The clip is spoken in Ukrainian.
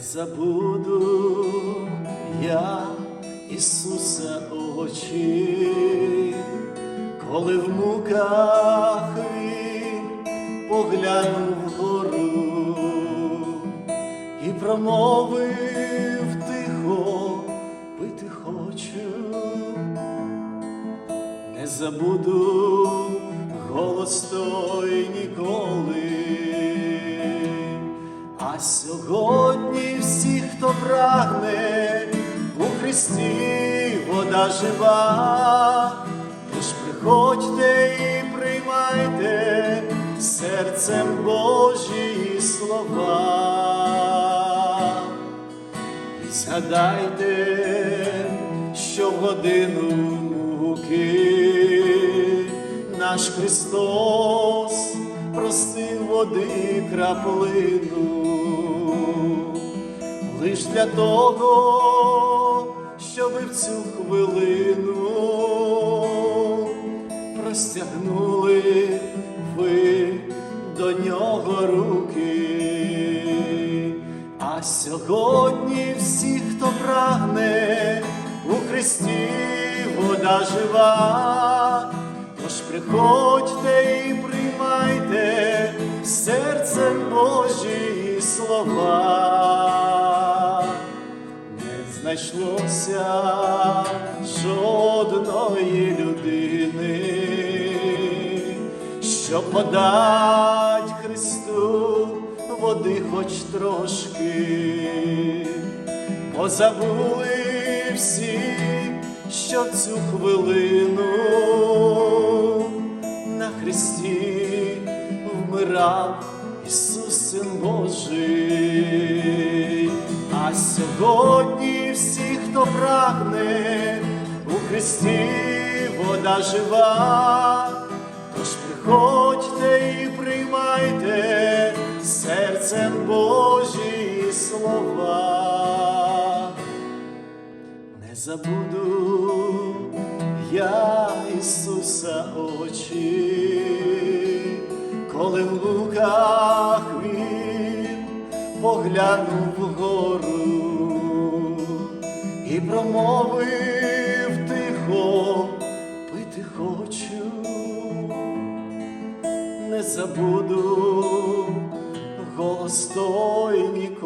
Забуду я Ісуса очі, коли в муках він поглянув вгору і промовив тихо, пити хочу, не забуду голос той Сьогодні всі, хто прагне у Христі вода жива, тож приходьте і приймайте серцем Божі слова. І згадайте, що в годину муки наш Христос просив води краплину, лиш для того, щоб в цю хвилину простягнули ви до нього руки. А сьогодні всі, хто прагне у Христі вода жива, тож приходьте і приймайте Божі слова. Не знайшлося жодної людини, що подать Христу води хоч трошки, бо забули всі, що цю хвилину на Христі вмирав Ісус Син Божий. А сьогодні всі, хто прагне у Христі вода жива, тож приходьте і приймайте серцем Божі слова. Не забуду я Ісуса очі, коли в луках поглянув вгору і промовив тихо, пити хочу, не забуду голос той ніколи.